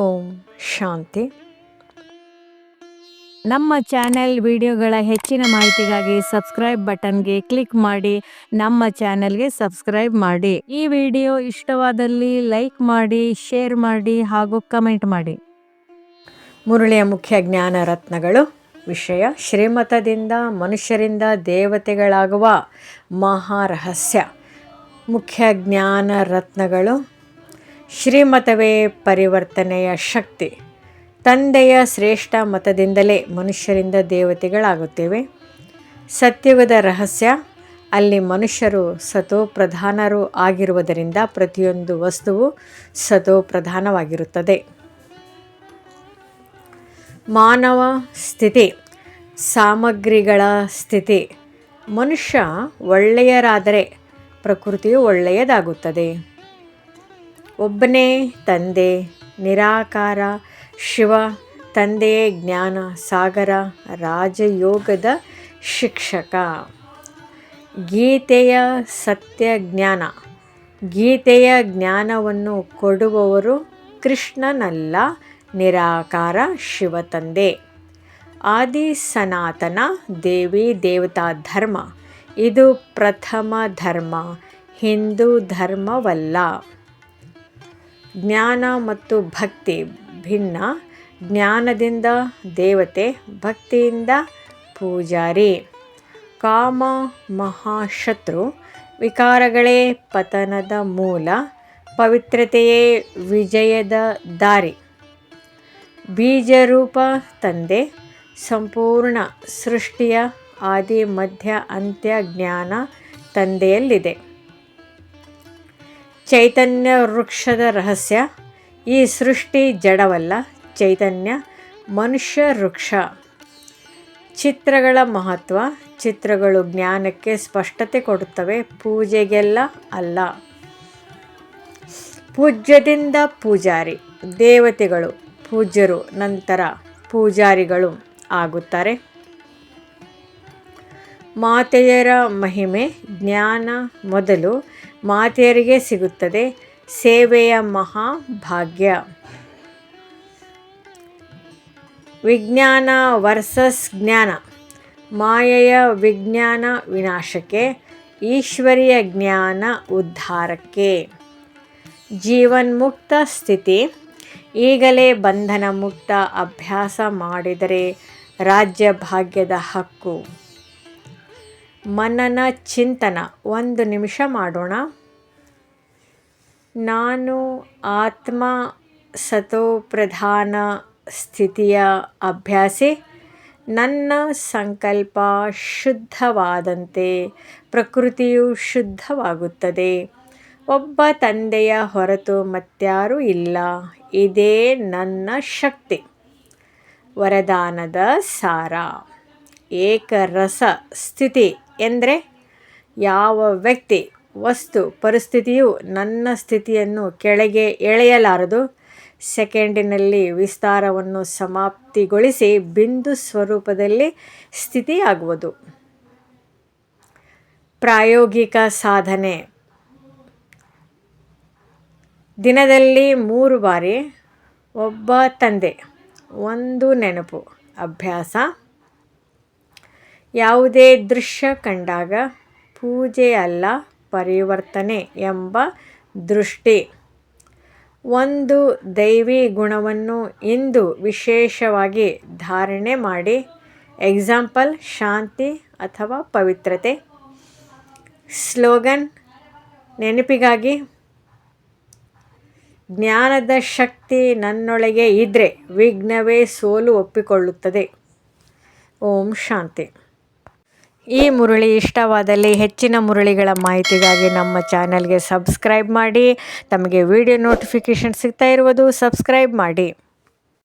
ಓಂ ಶಾಂತಿ. ನಮ್ಮ ಚಾನೆಲ್ ವಿಡಿಯೋಗಳ ಹೆಚ್ಚಿನ ಮಾಹಿತಿಗಾಗಿ ಸಬ್ಸ್ಕ್ರೈಬ್ ಬಟನ್ಗೆ ಕ್ಲಿಕ್ ಮಾಡಿ ನಮ್ಮ ಚಾನೆಲ್ಗೆ ಸಬ್ಸ್ಕ್ರೈಬ್ ಮಾಡಿ. ಈ ವಿಡಿಯೋ ಇಷ್ಟವಾದಲ್ಲಿ ಲೈಕ್ ಮಾಡಿ ಶೇರ್ ಮಾಡಿ ಹಾಗೂ ಕಮೆಂಟ್ ಮಾಡಿ. ಮುರುಳಿಯ ಮುಖ್ಯ ಜ್ಞಾನ ರತ್ನಗಳು ವಿಷಯ ಶ್ರೀಮತದಿಂದ ಮನುಷ್ಯರಿಂದ ದೇವತೆಗಳಾಗುವ ಮಹಾರಹಸ್ಯ. ಮುಖ್ಯ ಜ್ಞಾನ ರತ್ನಗಳು ಶ್ರೀಮತವೇ ಪರಿವರ್ತನೆಯ ಶಕ್ತಿ. ತಂದೆಯ ಶ್ರೇಷ್ಠ ಮತದಿಂದಲೇ ಮನುಷ್ಯರಿಂದ ದೇವತೆಗಳಾಗುತ್ತೇವೆ. ಸತ್ಯವದ ರಹಸ್ಯ, ಅಲ್ಲಿ ಮನುಷ್ಯರು ಸತೋಪ್ರಧಾನರು ಆಗಿರುವುದರಿಂದ ಪ್ರತಿಯೊಂದು ವಸ್ತುವು ಸತೋಪ್ರಧಾನವಾಗಿರುತ್ತದೆ. ಮಾನವ ಸ್ಥಿತಿ, ಸಾಮಗ್ರಿಗಳ ಸ್ಥಿತಿ. ಮನುಷ್ಯ ಒಳ್ಳೆಯರಾದರೆ ಪ್ರಕೃತಿಯು ಒಳ್ಳೆಯದಾಗುತ್ತದೆ. ಒಬ್ಬನೇ ತಂದೆ, ನಿರಾಕಾರ, ಶಿವ ತಂದೆಯೇ ಜ್ಞಾನ, ಸಾಗರ, ರಾಜಯೋಗದ ಶಿಕ್ಷಕ. ಗೀತೆಯ ಸತ್ಯ ಜ್ಞಾನ. ಗೀತೆಯ ಜ್ಞಾನವನ್ನು ಕೊಡುವವರು ಕೃಷ್ಣನಲ್ಲ, ನಿರಾಕಾರ, ಶಿವ ತಂದೆ. ಆದಿ ಸನಾತನ ದೇವಿ ದೇವತಾ ಧರ್ಮ. ಇದು ಪ್ರಥಮ ಧರ್ಮ, ಹಿಂದೂ ಧರ್ಮವಲ್ಲ. ಜ್ಞಾನ ಮತ್ತು ಭಕ್ತಿ ಭಿನ್ನ. ಜ್ಞಾನದಿಂದ ದೇವತೆ, ಭಕ್ತಿಯಿಂದ ಪೂಜಾರಿ. ಕಾಮ ಮಹಾಶತ್ರು, ವಿಕಾರಗಳೇ ಪತನದ ಮೂಲ. ಪವಿತ್ರತೆಯೇ ವಿಜಯದ ದಾರಿ. ಬೀಜರೂಪ ತಂದೆ, ಸಂಪೂರ್ಣ ಸೃಷ್ಟಿಯ ಆದಿ ಮಧ್ಯ ಅಂತ್ಯ ಜ್ಞಾನ ತಂದೆಯಲ್ಲಿದೆ. ಚೈತನ್ಯ ವೃಕ್ಷದ ರಹಸ್ಯ. ಈ ಸೃಷ್ಟಿ ಜಡವಲ್ಲ, ಚೈತನ್ಯ ಮನುಷ್ಯ ವೃಕ್ಷ. ಚಿತ್ರಗಳ ಮಹತ್ವ, ಚಿತ್ರಗಳು ಜ್ಞಾನಕ್ಕೆ ಸ್ಪಷ್ಟತೆ ಕೊಡುತ್ತವೆ, ಪೂಜೆಗೆಲ್ಲ ಅಲ್ಲ. ಪೂಜ್ಯದಿಂದ ಪೂಜಾರಿ, ದೇವತೆಗಳು, ಪೂಜ್ಯರು ನಂತರ ಪೂಜಾರಿಗಳು ಆಗುತ್ತಾರೆ. ಮಾತೆಯರ ಮಹಿಮೆ ಜ್ಞಾನ ಮೊದಲು ಮಾತೆಯರಿಗೆ ಸಿಗುತ್ತದೆ. ಸೇವೆಯ ಮಹಾಭಾಗ್ಯ ವಿಜ್ಞಾನ ವರ್ಸಸ್ ಜ್ಞಾನ. ಮಾಯೆಯ ವಿಜ್ಞಾನ ವಿನಾಶಕ್ಕೆ, ಈಶ್ವರಿಯ ಜ್ಞಾನ ಉದ್ಧಾರಕ್ಕೆ. ಜೀವನ್ಮುಕ್ತ ಸ್ಥಿತಿ. ಈಗಲೇ ಬಂಧನ ಮುಕ್ತ ಅಭ್ಯಾಸ ಮಾಡಿದರೆ ರಾಜ್ಯ ಭಾಗ್ಯದ ಹಕ್ಕು. ಮನನ ಚಿಂತನ. ಒಂದು ನಿಮಿಷ ಮಾಡೋಣ. ನಾನು ಆತ್ಮ ಸತೋಪ್ರಧಾನ ಸ್ಥಿತಿಯ ಅಭ್ಯಾಸಿ. ನನ್ನ ಸಂಕಲ್ಪ ಶುದ್ಧವಾದಂತೆ, ಪ್ರಕೃತಿಯು ಶುದ್ಧವಾಗುತ್ತದೆ. ಒಬ್ಬ ತಂದೆಯ ಹೊರತು ಮತ್ಯಾರೂ ಇಲ್ಲ. ಇದೇ ನನ್ನ ಶಕ್ತಿ. ವರದಾನದ ಸಾರ. ಏಕರಸ ಸ್ಥಿತಿ. ಎಂದರೆ ಯಾವ ವ್ಯಕ್ತಿ, ವಸ್ತು, ಪರಿಸ್ಥಿತಿಯು ನನ್ನ ಸ್ಥಿತಿಯನ್ನು ಕೆಳಗೆ ಎಳೆಯಲಾರದು, ಸೆಕೆಂಡಿನಲ್ಲಿ ವಿಸ್ತಾರವನ್ನು ಸಮಾಪ್ತಿಗೊಳಿಸಿ ಬಿಂದು ಸ್ವರೂಪದಲ್ಲಿ ಸ್ಥಿತಿಯಾಗುವುದು. ಪ್ರಾಯೋಗಿಕ ಸಾಧನೆ. ದಿನದಲ್ಲಿ ಮೂರು ಬಾರಿ ಒಬ್ಬ ತಂದೆ, ಒಂದು ನೆನಪು, ಅಭ್ಯಾಸ. ಯಾವುದೇ ದೃಶ್ಯ ಕಂಡಾಗ ಪೂಜೆ ಅಲ್ಲ, ಪರಿವರ್ತನೆ ಎಂಬ ದೃಷ್ಟಿ. ಒಂದು ದೈವಿ ಗುಣವನ್ನು ಇಂದು ವಿಶೇಷವಾಗಿ ಧಾರಣೆ ಮಾಡಿ, ಎಕ್ಸಾಂಪಲ್, ಶಾಂತಿ ಅಥವಾ ಪವಿತ್ರತೆ. ಸ್ಲೋಗನ್, ನೆನಪಿಗಾಗಿ. ಜ್ಞಾನದ ಶಕ್ತಿ ನನ್ನೊಳಗೆ ಇದ್ದರೆ ವಿಘ್ನವೇ ಸೋಲು ಒಪ್ಪಿಕೊಳ್ಳುತ್ತದೆ. ಓಂ ಶಾಂತಿ. ಈ ಮುರುಳಿ ಇಷ್ಟವಾದಲ್ಲಿ ಹೆಚ್ಚಿನ ಮುರುಳಿಗಳ ಮಾಹಿತಿಗಾಗಿ ನಮ್ಮ ಚಾನಲ್ಗೆ ಸಬ್ಸ್ಕ್ರೈಬ್ ಮಾಡಿ, ತಮಗೆ ವಿಡಿಯೋ ನೋಟಿಫಿಕೇಷನ್ ಸಿಗ್ತಾ ಇರುವುದು ಸಬ್ಸ್ಕ್ರೈಬ್ ಮಾಡಿ.